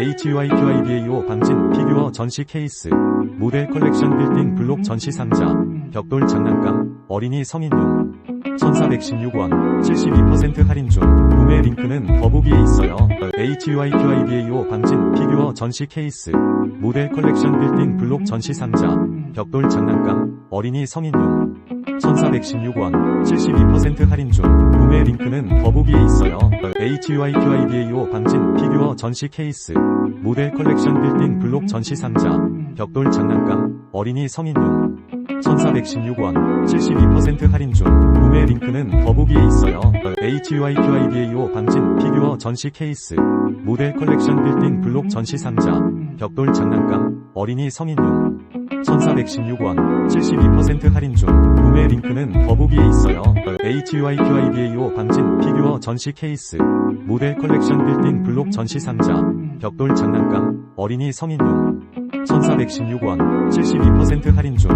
HUIQIBAO 방진 피규어 전시 케이스 모델 컬렉션 빌딩 블록 전시 상자 벽돌 장난감 어린이 성인용. 1416원 72% 할인 중 구매 링크는 더보기에 있어요. HUIQIBAO 방진 피규어 전시 케이스 모델 컬렉션 빌딩 블록 전시 상자 벽돌 장난감 어린이 성인용. 1416원 72% 할인 중 구매 링크는 더보기에 있어요. HUIQIBAO 방진 피규어 전시 케이스 모델 컬렉션 빌딩 블록 전시 상자 벽돌 장난감 어린이 성인용 1416원 72% 할인 중 구매 링크는 더보기에 있어요. HUIQIBAO 방진 피규어 전시 케이스 모델 컬렉션 빌딩 블록 전시 상자 벽돌 장난감 어린이 성인용 1416원 72% 할인 중 구매 링크는 더보기에 있어요. HUIQIBAO 방진 전시 케이스 모델 컬렉션 빌딩 블록 전시 상자 벽돌 장난감 어린이 성인용 1416원 72% 할인 중